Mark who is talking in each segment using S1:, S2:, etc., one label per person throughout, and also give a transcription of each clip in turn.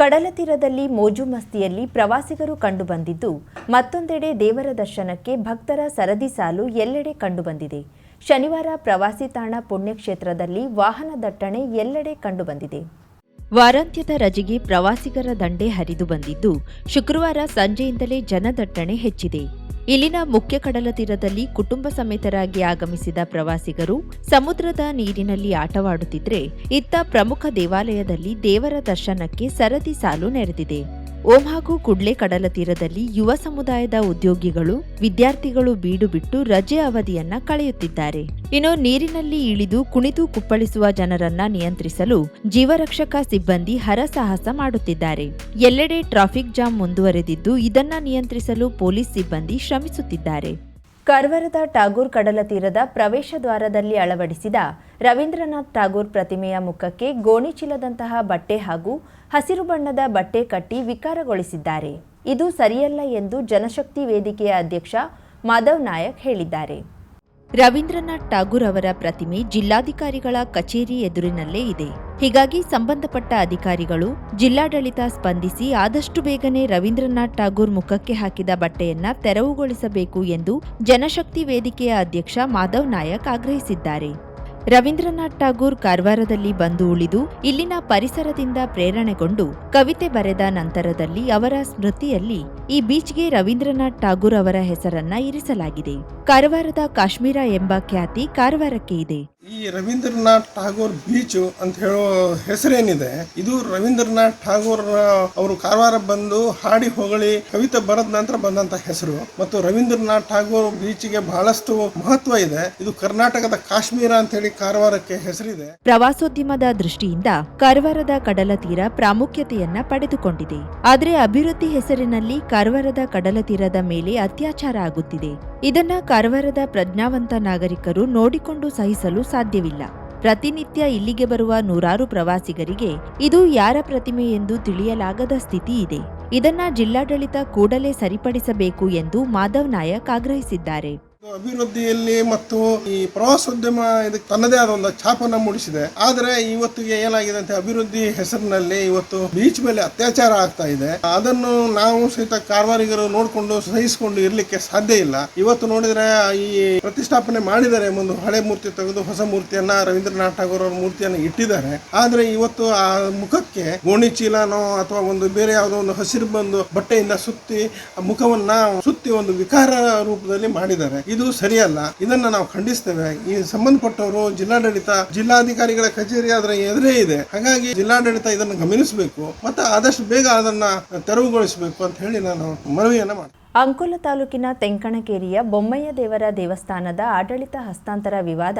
S1: ಕಡಲ ತೀರದಲ್ಲಿ ಮೋಜು ಮಸ್ತಿಯಲ್ಲಿ ಪ್ರವಾಸಿಗರು ಕಂಡುಬಂದಿದ್ದು, ಮತ್ತೊಂದೆಡೆ ದೇವರ ದರ್ಶನಕ್ಕೆ ಭಕ್ತರ ಸರದಿ ಸಾಲು ಎಲ್ಲೆಡೆ ಕಂಡುಬಂದಿದೆ. ಶನಿವಾರ ಪ್ರವಾಸಿ ತಾಣ ಪುಣ್ಯಕ್ಷೇತ್ರದಲ್ಲಿ ವಾಹನ ದಟ್ಟಣೆ ಎಲ್ಲೆಡೆ ಕಂಡುಬಂದಿದೆ. ವಾರಾಂತ್ಯದ ರಜೆಗೆ ಪ್ರವಾಸಿಗರ ದಂಡೆ ಹರಿದು ಬಂದಿದ್ದು, ಶುಕ್ರವಾರ ಸಂಜೆಯಿಂದಲೇ ಜನದಟ್ಟಣೆ ಹೆಚ್ಚಿದೆ. ಇಲ್ಲಿನ ಮುಖ್ಯ ಕಡಲ ತೀರದಲ್ಲಿ ಕುಟುಂಬ ಸಮೇತರಾಗಿ ಆಗಮಿಸಿದ ಪ್ರವಾಸಿಗರು ಸಮುದ್ರದ ನೀರಿನಲ್ಲಿ ಆಟವಾಡುತ್ತಿದ್ರೆ ಇತ್ತ ಪ್ರಮುಖ ದೇವಾಲಯದಲ್ಲಿ ದೇವರ ದರ್ಶನಕ್ಕೆ ಸರದಿ ಸಾಲು ನೆರೆದಿದೆ. ಓಂ ಹಾಗೂ ಕುಡ್ಲೆ ಕಡಲ ತೀರದಲ್ಲಿ ಯುವ ಸಮುದಾಯದ ಉದ್ಯೋಗಿಗಳು, ವಿದ್ಯಾರ್ಥಿಗಳು ಬೀಡು ಬಿಟ್ಟು ರಜೆ ಅವಧಿಯನ್ನ ಕಳೆಯುತ್ತಿದ್ದಾರೆ. ಇನ್ನು ನೀರಿನಲ್ಲಿ ಇಳಿದು ಕುಣಿದು ಕುಪ್ಪಳಿಸುವ ಜನರನ್ನ ನಿಯಂತ್ರಿಸಲು ಜೀವರಕ್ಷಕ ಸಿಬ್ಬಂದಿ ಹರಸಾಹಸ ಮಾಡುತ್ತಿದ್ದಾರೆ. ಎಲ್ಲೆಡೆ ಟ್ರಾಫಿಕ್ ಜಾಮ್ ಮುಂದುವರೆದಿದ್ದು ಇದನ್ನ ನಿಯಂತ್ರಿಸಲು ಪೊಲೀಸ್ ಸಿಬ್ಬಂದಿ ಶ್ರಮಿಸುತ್ತಿದ್ದಾರೆ. ಕಾರವಾರದ ಟಾಗೂರ್ ಕಡಲ ತೀರದ ಪ್ರವೇಶ ದ್ವಾರದಲ್ಲಿ ಅಳವಡಿಸಿದ ರವೀಂದ್ರನಾಥ್ ಟಾಗೂರ್ ಪ್ರತಿಮೆಯ ಮುಖಕ್ಕೆ ಗೋಣಿಚೀಲದಂತಹ ಬಟ್ಟೆ ಹಾಗೂ ಹಸಿರು ಬಣ್ಣದ ಬಟ್ಟೆ ಕಟ್ಟಿ ವಿಕಾರಗೊಳಿಸಿದ್ದಾರೆ. ಇದು ಸರಿಯಲ್ಲ ಎಂದು ಜನಶಕ್ತಿ ವೇದಿಕೆಯ ಅಧ್ಯಕ್ಷ ಮಾಧವ್ ನಾಯಕ್ ಹೇಳಿದ್ದಾರೆ. ರವೀಂದ್ರನಾಥ್ ಟಾಗೂರ್ ಅವರ ಪ್ರತಿಮೆ ಜಿಲ್ಲಾಧಿಕಾರಿಗಳ ಕಚೇರಿ ಎದುರಿನಲ್ಲೇ ಇದೆ. ಹೀಗಾಗಿ ಸಂಬಂಧಪಟ್ಟ ಅಧಿಕಾರಿಗಳು ಜಿಲ್ಲಾಡಳಿತ ಸ್ಪಂದಿಸಿ ಆದಷ್ಟು ಬೇಗನೆ ರವೀಂದ್ರನಾಥ್ ಠಾಗೂರ್ ಮುಖಕ್ಕೆ ಹಾಕಿದ ಬಟ್ಟೆಯನ್ನ ತೆರವುಗೊಳಿಸಬೇಕು ಎಂದು ಜನಶಕ್ತಿ ವೇದಿಕೆಯ ಅಧ್ಯಕ್ಷ ಮಾಧವ್ ನಾಯಕ್ ಆಗ್ರಹಿಸಿದ್ದಾರೆ. ರವೀಂದ್ರನಾಥ್ ಠಾಗೂರ್ ಕಾರವಾರದಲ್ಲಿ ಬಂದು ಉಳಿದು ಇಲ್ಲಿನ ಪರಿಸರದಿಂದ ಪ್ರೇರಣೆಗೊಂಡು ಕವಿತೆ ಬರೆದ ನಂತರದಲ್ಲಿ ಅವರ ಸ್ಮೃತಿಯಲ್ಲಿ ಈ ಬೀಚ್ಗೆ ರವೀಂದ್ರನಾಥ್ ಠಾಗೂರ್ ಅವರ ಹೆಸರನ್ನ ಇರಿಸಲಾಗಿದೆ. ಕಾರವಾರದ ಕಾಶ್ಮೀರ ಎಂಬ ಖ್ಯಾತಿ ಕಾರವಾರಕ್ಕೆ ಇದೆ.
S2: ಈ ರವೀಂದ್ರನಾಥ್ ಠಾಗೋರ್ ಬೀಚ್ ಅಂತ ಹೇಳೋ ಹೆಸರೇನಿದೆ, ಇದು ರವೀಂದ್ರನಾಥ್ ಠಾಗೋರ್ ಅವರು ಕಾರವಾರ ಬಂದು ಹಾಡಿ ಹೊಗಳಿ ಕವಿತೆ ಬರೆದ ನಂತರ ಬಂದಂತ ಹೆಸರು. ಮತ್ತು ರವೀಂದ್ರನಾಥ್ ಠಾಗೋರ್ ಬೀಚ್ಗೆ ಬಹಳಷ್ಟು ಮಹತ್ವ ಇದೆ. ಇದು ಕರ್ನಾಟಕದ ಕಾಶ್ಮೀರ ಅಂತ ಹೇಳಿ ಕಾರವಾರಕ್ಕೆ ಹೆಸರಿದೆ.
S1: ಪ್ರವಾಸೋದ್ಯಮದ ದೃಷ್ಟಿಯಿಂದ ಕಾರವಾರದ ಕಡಲ ತೀರ ಪ್ರಾಮುಖ್ಯತೆಯನ್ನ ಪಡೆದುಕೊಂಡಿದೆ. ಆದರೆ ಅಭಿವೃದ್ಧಿ ಹೆಸರಿನಲ್ಲಿ ಕಾರವಾರದ ಕಡಲ ತೀರದ ಮೇಲೆ ಅತ್ಯಾಚಾರ ಆಗುತ್ತಿದೆ. ಇದನ್ನ ಕಾರವಾರದ ಪ್ರಜ್ಞಾವಂತ ನಾಗರಿಕರು ನೋಡಿಕೊಂಡು ಸಹಿಸಲು ಸಾಧ್ಯವಿಲ್ಲ. ಪ್ರತಿನಿತ್ಯ ಇಲ್ಲಿಗೆ ಬರುವ ನೂರಾರು ಪ್ರವಾಸಿಗರಿಗೆ ಇದು ಯಾರ ಪ್ರತಿಮೆ ಎಂದು ತಿಳಿಯಲಾಗದ ಸ್ಥಿತಿ ಇದೆ. ಇದನ್ನ ಜಿಲ್ಲಾಡಳಿತ ಕೂಡಲೇ ಸರಿಪಡಿಸಬೇಕು ಎಂದು ಮಾಧವ್ ನಾಯಕ್ ಆಗ್ರಹಿಸಿದ್ದಾರೆ.
S2: ಅಭಿವೃದ್ಧಿಯಲ್ಲಿ ಮತ್ತು ಈ ಪ್ರವಾಸೋದ್ಯಮ ಇದಕ್ಕೆ ತನ್ನದೇ ಆದ ಒಂದು ಛಾಪನ್ನ ಮೂಡಿಸಿದೆ. ಆದರೆ ಇವತ್ತಿಗೆ ಏನಾಗಿದೆ ಅಂತ ಅಭಿವೃದ್ಧಿ ಹೆಸರಿನಲ್ಲಿ ಇವತ್ತು ಬೀಚ್ ಮೇಲೆ ಅತ್ಯಾಚಾರ ಆಗ್ತಾ ಇದೆ. ಅದನ್ನು ನಾವು ಸಹಿತ ಕಾರ್ವಾರಿಗರು ನೋಡಿಕೊಂಡು ಸಹಿಸಿಕೊಂಡು ಇರ್ಲಿಕ್ಕೆ ಸಾಧ್ಯ ಇಲ್ಲ. ಇವತ್ತು ನೋಡಿದ್ರೆ ಈ ಪ್ರತಿಷ್ಠಾಪನೆ ಮಾಡಿದ್ದಾರೆ. ಒಂದು ಹಳೆ ಮೂರ್ತಿ ತೆಗೆದು ಹೊಸ ಮೂರ್ತಿಯನ್ನ ರವೀಂದ್ರನಾಥ್ ಠಾಗೋರ್ ಅವರ ಮೂರ್ತಿಯನ್ನು ಇಟ್ಟಿದ್ದಾರೆ. ಆದ್ರೆ ಇವತ್ತು ಆ ಮುಖಕ್ಕೆ ಗೋಣಿ ಚೀಲನೋ ಅಥವಾ ಒಂದು ಬೇರೆ ಯಾವುದೋ ಒಂದು ಹಸಿರು ಬಂದು ಬಟ್ಟೆಯಿಂದ ಸುತ್ತಿ ಆ ಮುಖವನ್ನ ಸುತ್ತಿ ಒಂದು ವಿಕಾರ ರೂಪದಲ್ಲಿ ಮಾಡಿದ್ದಾರೆ. ಇದು ಸರಿಯಲ್ಲ. ಇದನ್ನ ನಾವು ಖಂಡಿಸ್ತೇವೆ. ಈ ಸಂಬಂಧಪಟ್ಟವರು ಜಿಲ್ಲಾಡಳಿತ, ಜಿಲ್ಲಾಧಿಕಾರಿಗಳ ಕಚೇರಿ ಅದರ ಎದುರೇ ಇದೆ. ಹಾಗಾಗಿ ಜಿಲ್ಲಾಡಳಿತ ಇದನ್ನು ಗಮನಿಸಬೇಕು ಮತ್ತು ಆದಷ್ಟು ಬೇಗ ಅದನ್ನ ತೆರವುಗೊಳಿಸಬೇಕು ಅಂತ ಹೇಳಿ ನಾನು ಮನವಿಯನ್ನ ಮಾಡ್ತೀನಿ.
S1: ಅಂಕೋಲ ತಾಲೂಕಿನ ತೆಂಕಣಕೇರಿಯ ಬೊಮ್ಮಯ್ಯ ದೇವರ ದೇವಸ್ಥಾನದ ಆಡಳಿತ ಹಸ್ತಾಂತರ ವಿವಾದ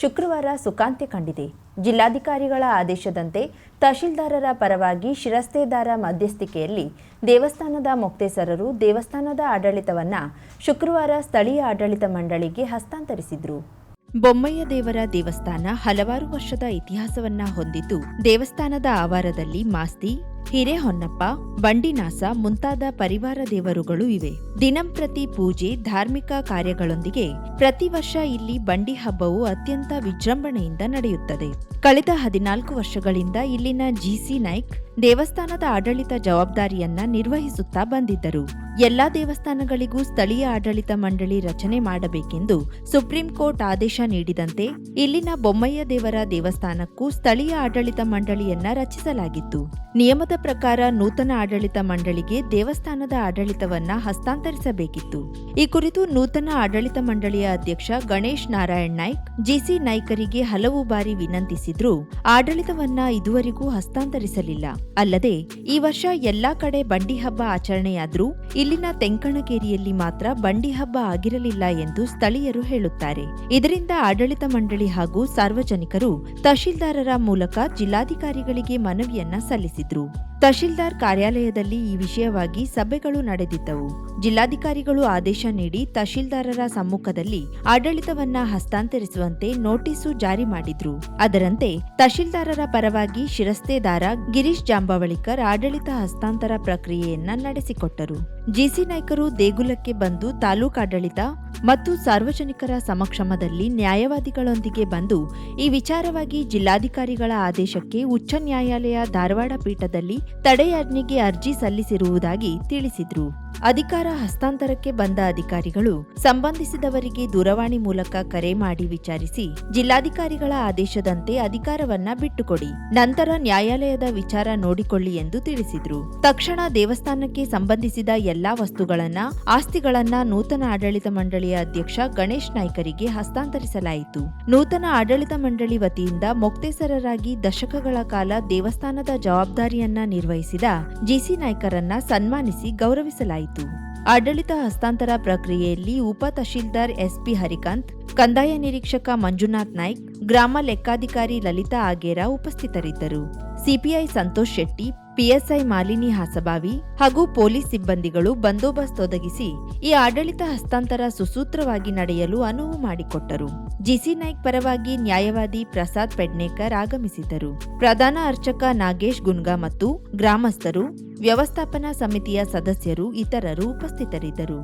S1: ಶುಕ್ರವಾರ ಸುಖಾಂತ್ಯ ಕಂಡಿದೆ. ಜಿಲ್ಲಾಧಿಕಾರಿಗಳ ಆದೇಶದಂತೆ ತಹಶೀಲ್ದಾರರ ಪರವಾಗಿ ಶಿರಸ್ತೇದಾರ ಮಧ್ಯಸ್ಥಿಕೆಯಲ್ಲಿ ದೇವಸ್ಥಾನದ ಮೊಕ್ತೇಸರರು ದೇವಸ್ಥಾನದ ಆಡಳಿತವನ್ನ ಶುಕ್ರವಾರ ಸ್ಥಳೀಯ ಆಡಳಿತ ಮಂಡಳಿಗೆ ಹಸ್ತಾಂತರಿಸಿದ್ರು. ಬೊಮ್ಮಯ್ಯ ದೇವರ ದೇವಸ್ಥಾನ ಹಲವಾರು ವರ್ಷದ ಇತಿಹಾಸವನ್ನ ಹೊಂದಿದ್ದು ದೇವಸ್ಥಾನದ ಆವಾರದಲ್ಲಿ ಮಾಸ್ತಿ ಹಿರೇಹೊನ್ನಪ್ಪ, ಬಂಡಿನಾಸ ಮುಂತಾದ ಪರಿವಾರ ದೇವರುಗಳು ಇವೆ. ದಿನಂಪ್ರತಿ ಪೂಜೆ, ಧಾರ್ಮಿಕ ಕಾರ್ಯಗಳೊಂದಿಗೆ ಪ್ರತಿ ವರ್ಷ ಇಲ್ಲಿ ಬಂಡಿ ಹಬ್ಬವು ಅತ್ಯಂತ ವಿಜೃಂಭಣೆಯಿಂದ ನಡೆಯುತ್ತದೆ. ಕಳೆದ ಹದಿನಾಲ್ಕು ವರ್ಷಗಳಿಂದ ಇಲ್ಲಿನ ಜಿಸಿ ನಾಯ್ಕ್ ದೇವಸ್ಥಾನದ ಆಡಳಿತ ಜವಾಬ್ದಾರಿಯನ್ನ ನಿರ್ವಹಿಸುತ್ತಾ ಬಂದಿದ್ದರು. ಎಲ್ಲಾ ದೇವಸ್ಥಾನಗಳಿಗೂ ಸ್ಥಳೀಯ ಆಡಳಿತ ಮಂಡಳಿ ರಚನೆ ಮಾಡಬೇಕೆಂದು ಸುಪ್ರೀಂ ಕೋರ್ಟ್ ಆದೇಶ ನೀಡಿದಂತೆ ಇಲ್ಲಿನ ಬೊಮ್ಮಯ್ಯ ದೇವರ ದೇವಸ್ಥಾನಕ್ಕೂ ಸ್ಥಳೀಯ ಆಡಳಿತ ಮಂಡಳಿಯನ್ನ ರಚಿಸಲಾಗಿತ್ತು. ನಿಯಮದ ಪ್ರಕಾರ ನೂತನ ಆಡಳಿತ ಮಂಡಳಿಗೆ ದೇವಸ್ಥಾನದ ಆಡಳಿತವನ್ನ ಹಸ್ತಾಂತರಿಸಬೇಕಿತ್ತು. ಈ ಕುರಿತು ನೂತನ ಆಡಳಿತ ಮಂಡಳಿಯ ಅಧ್ಯಕ್ಷ ಗಣೇಶ್ ನಾರಾಯಣ್ ನಾಯ್ಕ್, ಜಿಸಿ ನಾಯ್ಕರಿಗೆ ಹಲವು ಬಾರಿ ವಿನಂತಿಸಿದ್ರೂ ಆಡಳಿತವನ್ನ ಇದುವರೆಗೂ ಹಸ್ತಾಂತರಿಸಲಿಲ್ಲ. ಅಲ್ಲದೆ, ಈ ವರ್ಷ ಎಲ್ಲಾ ಕಡೆ ಬಂಡಿ ಹಬ್ಬ ಆಚರಣೆಯಾದ್ರೂ ಇಲ್ಲಿನ ತೆಂಕಣಗೇರಿಯಲ್ಲಿ ಮಾತ್ರ ಬಂಡಿ ಹಬ್ಬ ಆಗಿರಲಿಲ್ಲ ಎಂದು ಸ್ಥಳೀಯರು ಹೇಳುತ್ತಾರೆ. ಇದರಿಂದ ಆಡಳಿತ ಮಂಡಳಿ ಹಾಗೂ ಸಾರ್ವಜನಿಕರು ತಹಶೀಲ್ದಾರರ ಮೂಲಕ ಜಿಲ್ಲಾಧಿಕಾರಿಗಳಿಗೆ ಮನವಿಯನ್ನ ಸಲ್ಲಿಸಿದ್ರು. ತಹಶೀಲ್ದಾರ್ ಕಾರ್ಯಾಲಯದಲ್ಲಿ ಈ ವಿಷಯವಾಗಿ ಸಭೆಗಳು ನಡೆದಿದ್ದವು. ಜಿಲ್ಲಾಧಿಕಾರಿಗಳು ಆದೇಶ ನೀಡಿ ತಹಶೀಲ್ದಾರರ ಸಮ್ಮುಖದಲ್ಲಿ ಆಡಳಿತವನ್ನ ಹಸ್ತಾಂತರಿಸುವಂತೆ ನೋಟಿಸು ಜಾರಿ ಮಾಡಿದ್ರು. ಅದರಂತೆ ತಹಶೀಲ್ದಾರರ ಪರವಾಗಿ ಶಿರಸ್ತೇದಾರ ಗಿರೀಶ್ ಜಾಂಬವಳಿಕರ್ ಆಡಳಿತ ಹಸ್ತಾಂತರ ಪ್ರಕ್ರಿಯೆಯನ್ನ ನಡೆಸಿಕೊಟ್ಟರು. ಜಿಸಿ ನಾಯ್ಕರು ದೇಗುಲಕ್ಕೆ ಬಂದು ತಾಲೂಕಾಡಳಿತ ಮತ್ತು ಸಾರ್ವಜನಿಕರ ಸಮಕ್ಷಮದಲ್ಲಿ ನ್ಯಾಯವಾದಿಗಳೊಂದಿಗೆ ಬಂದು ಈ ವಿಚಾರವಾಗಿ ಜಿಲ್ಲಾಧಿಕಾರಿಗಳ ಆದೇಶಕ್ಕೆ ಉಚ್ಚ ನ್ಯಾಯಾಲಯ ಧಾರವಾಡ ಪೀಠದಲ್ಲಿ ತಡೆಯಾಜ್ಞೆಗೆ ಅರ್ಜಿ ಸಲ್ಲಿಸಿರುವುದಾಗಿ ತಿಳಿಸಿದ್ರು. ಅಧಿಕಾರ ಹಸ್ತಾಂತರಕ್ಕೆ ಬಂದ ಅಧಿಕಾರಿಗಳು ಸಂಬಂಧಿಸಿದವರಿಗೆ ದೂರವಾಣಿ ಮೂಲಕ ಕರೆ ಮಾಡಿ ವಿಚಾರಿಸಿ, ಜಿಲ್ಲಾಧಿಕಾರಿಗಳ ಆದೇಶದಂತೆ ಅಧಿಕಾರವನ್ನ ಬಿಟ್ಟುಕೊಡಿ, ನಂತರ ನ್ಯಾಯಾಲಯದ ವಿಚಾರ ನೋಡಿಕೊಳ್ಳಿ ಎಂದು ತಿಳಿಸಿದ್ರು. ತಕ್ಷಣ ದೇವಸ್ಥಾನಕ್ಕೆ ಸಂಬಂಧಿಸಿದ ಎಲ್ಲಾ ವಸ್ತುಗಳನ್ನ, ಆಸ್ತಿಗಳನ್ನ ನೂತನ ಆಡಳಿತ ಮಂಡಳಿಯ ಅಧ್ಯಕ್ಷ ಗಣೇಶ್ ನಾಯ್ಕರಿಗೆ ಹಸ್ತಾಂತರಿಸಲಾಯಿತು. ನೂತನ ಆಡಳಿತ ಮಂಡಳಿ ವತಿಯಿಂದ ಮೊಕ್ತೇಸರರಾಗಿ ದಶಕಗಳ ಕಾಲ ದೇವಸ್ಥಾನದ ಜವಾಬ್ದಾರಿಯನ್ನ ನಿರ್ವಹಿಸಿದ ಜಿಸಿ ನಾಯ್ಕರನ್ನ ಸನ್ಮಾನಿಸಿ ಗೌರವಿಸಲಾಯಿತು. ಆಡಳಿತ ಹಸ್ತಾಂತರ ಪ್ರಕ್ರಿಯೆಯಲ್ಲಿ ಉಪ ತಹಶೀಲ್ದಾರ್ ಎಸ್ಪಿ ಹರಿಕಾಂತ್, ಕಂದಾಯ ನಿರೀಕ್ಷಕ ಮಂಜುನಾಥ್ ನಾಯ್ಕ್, ಗ್ರಾಮ ಲೆಕ್ಕಾಧಿಕಾರಿ ಲಲಿತಾ ಆಗೇರ ಉಪಸ್ಥಿತರಿದ್ದರು. ಸಿಪಿಐ ಸಂತೋಷ್ ಶೆಟ್ಟಿ ಪಿಎಸ್ಐ ಮಾಲಿನಿ ಹಾಸಬಾವಿ ಹಾಗೂ ಪೊಲೀಸ್ ಸಿಬ್ಬಂದಿಗಳು ಬಂದೋಬಸ್ತ್ ಒದಗಿಸಿ ಈ ಆಡಳಿತ ಹಸ್ತಾಂತರ ಸುಸೂತ್ರವಾಗಿ ನಡೆಯಲು ಅನುವು ಮಾಡಿಕೊಟ್ಟರು. ಜಿಸಿ ನಾಯ್ಕ್ ಪರವಾಗಿ ನ್ಯಾಯವಾದಿ ಪ್ರಸಾದ್ ಪೆಡ್ನೇಕರ್ ಆಗಮಿಸಿದ್ದರು. ಪ್ರಧಾನ ಅರ್ಚಕ ನಾಗೇಶ್ ಗುನ್ಗಾ ಮತ್ತು ಗ್ರಾಮಸ್ಥರು, ವ್ಯವಸ್ಥಾಪನಾ ಸಮಿತಿಯ ಸದಸ್ಯರು, ಇತರರು ಉಪಸ್ಥಿತರಿದ್ದರು.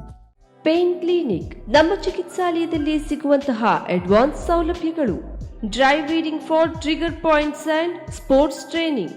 S3: ಪೇನ್ ಕ್ಲಿನಿಕ್ ನಮ್ಮ ಚಿಕಿತ್ಸಾಲಯದಲ್ಲಿ ಸಿಗುವಂತಹ ಅಡ್ವಾನ್ಸ್ ಸೌಲಭ್ಯಗಳು. Dry reading for trigger points and sports training.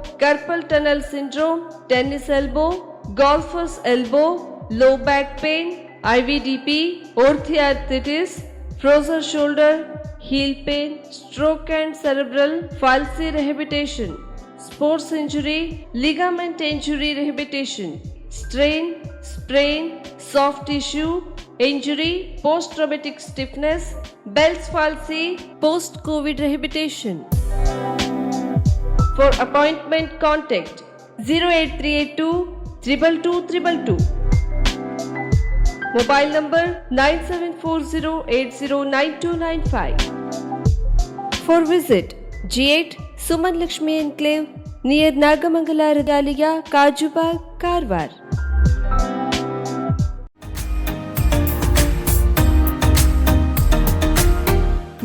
S3: carpal tunnel syndrome, tennis elbow, golfer's elbow, low back pain, IVDP, orthoarthritis, frozen shoulder, heel pain, stroke and cerebral palsy rehabilitation sports injury, ligament injury rehabilitation, strain, sprain, soft tissue, injury, post traumatic stiffness, Bell's palsy, post COVID rehabilitation. For appointment, contact 08382 222 Mobile number 9740809295. For visit G8 Suman Lakshmi Enclave near Nagamangala Regalia, Kajubag, Karwar.